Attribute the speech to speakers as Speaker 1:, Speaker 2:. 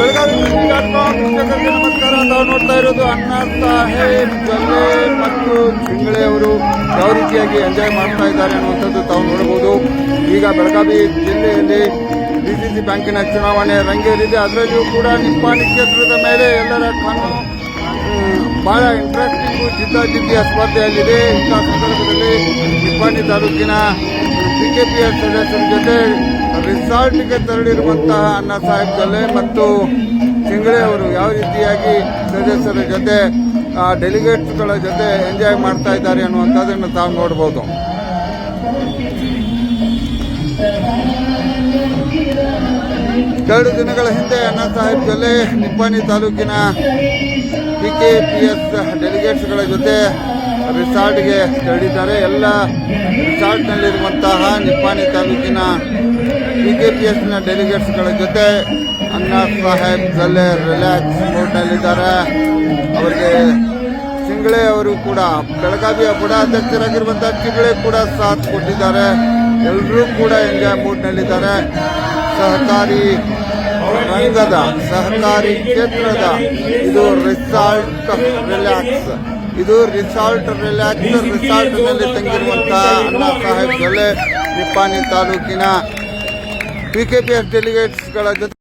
Speaker 1: ಬೆಳಗಾವಿ ವೀಕ್ಷಕರಿಗೆ ನಮಸ್ಕಾರ. ನಾವು ನೋಡ್ತಾ ಇರೋದು ಅಣ್ಣ ಸಾಹೇಬ್ ಜೊಲ್ಲೆ ಮತ್ತು ಚಿಂಗಳೆ ಅವರು ಯಾವ ರೀತಿಯಾಗಿ ಎಂಜಾಯ್ ಮಾಡ್ತಾ ಇದ್ದಾರೆ ಅನ್ನುವಂಥದ್ದು ತಾವು ನೋಡಬಹುದು. ಈಗ ಬೆಳಗಾವಿ ಜಿಲ್ಲೆಯಲ್ಲಿ ಡಿಸಿಸಿ ಬ್ಯಾಂಕಿನ ಚುನಾವಣೆ ರಂಗೇರಿದೆ. ಅದರಲ್ಲಿಯೂ ಕೂಡ ನಿಪ್ಪಾಣಿ ಕ್ಷೇತ್ರದ ಮೇಲೆ ಎಲ್ಲರ ಕಣ್ಣು ಬಹಳ ಇಂಟ್ರೆಸ್ಟಿಂಗು ಜಿದ್ದಾಜಿದ್ದಿಯ ಸ್ಪರ್ಧೆಯಲ್ಲಿದೆ. ಇಂಥ ಸಂದರ್ಭದಲ್ಲಿ ನಿಪ್ಪಾಣಿ ತಾಲೂಕಿನ ಬಿಜೆಪಿಯ ಸದಸ್ಯರ ಜೊತೆ ರಿಸಾರ್ಟ್ಗೆ ತೆರಳಿರುವಂತಹ ಅಣ್ಣಾ ಸಾಹೇಬ್ ಕಲೆ ಮತ್ತು ಚಿಂಗಳೆ ಅವರು ಯಾವ ರೀತಿಯಾಗಿ ಸದಸ್ಯರ ಜೊತೆ ಡೆಲಿಗೇಟ್ಸ್ಗಳ ಜೊತೆ ಎಂಜಾಯ್ ಮಾಡ್ತಾ ಇದ್ದಾರೆ ಅನ್ನುವಂಥದ್ದನ್ನು ತಾವು ನೋಡಬಹುದು ಎರಡು ದಿನಗಳ ಹಿಂದೆ ಅಣ್ಣಾ ಸಾಹೇಬ್ ಜೊಲ್ಲೆ ನಿಪ್ಪಾಣಿ ತಾಲೂಕಿನ ಪಿಕೆಪಿಎಸ್ ಡೆಲಿಗೇಟ್ಸ್ಗಳ ಜೊತೆ ರಿಸಾರ್ಟ್ಗೆ ತೆರಳಿದ್ದಾರೆ. ಎಲ್ಲ ರಿಸಾರ್ಟ್ನಲ್ಲಿರುವಂತಹ ನಿಪ್ಪಾಣಿ ತಾಲೂಕಿನ ಪಿಕೆಪಿಎಸ್ನ ಡೆಲಿಗೇಟ್ಸ್ಗಳ ಜೊತೆ ಅಣ್ಣಾ ಸಾಹೇಬ್ ಜಲ್ಲೆ ರಿಲ್ಯಾಕ್ಸ್ ಮೂಡ್ನಲ್ಲಿದ್ದಾರೆ ಅವರಿಗೆ ಚಿಂಗಳೆ ಅವರು ಕೂಡ, ಬೆಳಗಾವಿಯ ಬುಡ ಅಧ್ಯಕ್ಷರಾಗಿರುವಂತಹ ಚಿಂಗಳೆ ಕೂಡ ಸಾಥ್ ಕೊಟ್ಟಿದ್ದಾರೆ. ಎಲ್ಲರೂ ಕೂಡ ಎಂಜಾಯ್ ಮೂಡ್ನಲ್ಲಿದ್ದಾರೆ. ಸಹಕಾರಿ ರಂಗದ, ಸಹಕಾರಿ ಕ್ಷೇತ್ರದ ಇದು ರಿಸಾರ್ಟ್ ರಿಲ್ಯಾಕ್ಸ್. ಇದು ರಿಸಾರ್ಟ್ ರಿಲ್ಯಾಕ್ಸ್ ರಿಸಾರ್ಟ್ನಲ್ಲಿ ತಂಗಿರುವಂತಹ ಅಣ್ಣಾ ಸಾಹೇಬ್ ಜೊಲ್ಲೆ ನಿಪ್ಪಾಣಿ ತಾಲೂಕಿನ ಪಿಕೆಪಿಎಸ್ ಡೆಲಿಗೇಟ್ಸ್ಗಳ ಜೊತೆ